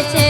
ese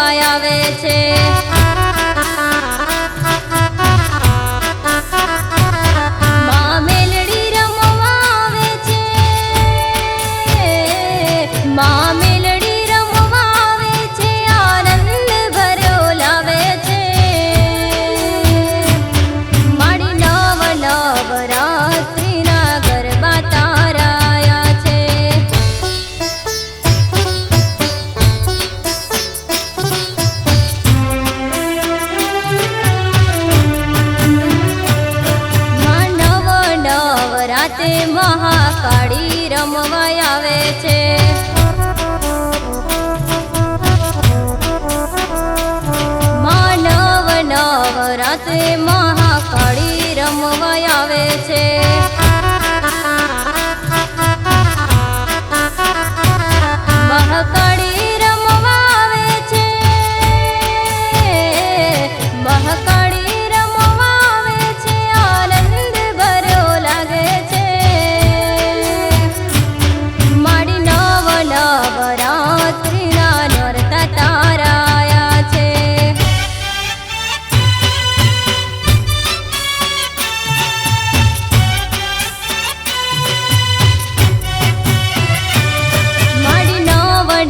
માયા આવે છે. રાતે મહાકાળી રમવા આવે છે. માનવ નવ રાતે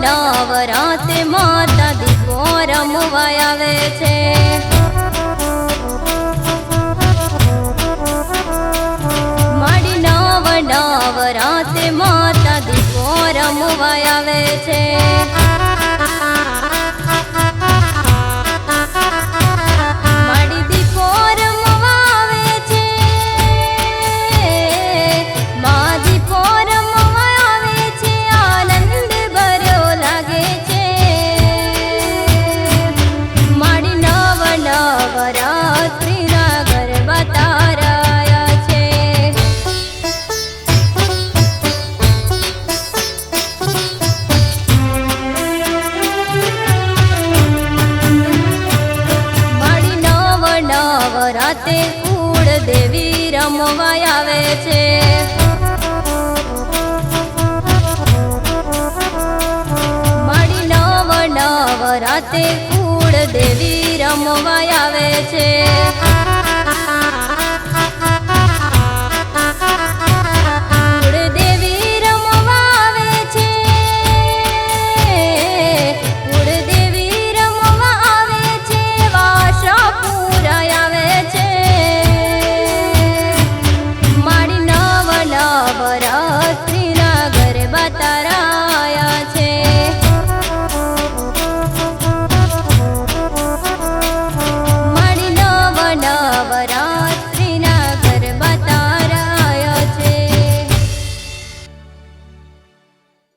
નવરાતે માતા દીકો રમવા આવે છે. મળી નવ નવરાતે માતા દીકો રમવા આવે છે. રાતે કુળ દેવી રમવા આવે છે. મળી નવ નવ રાતે કુળ દેવી રમવા આવે છે. तारा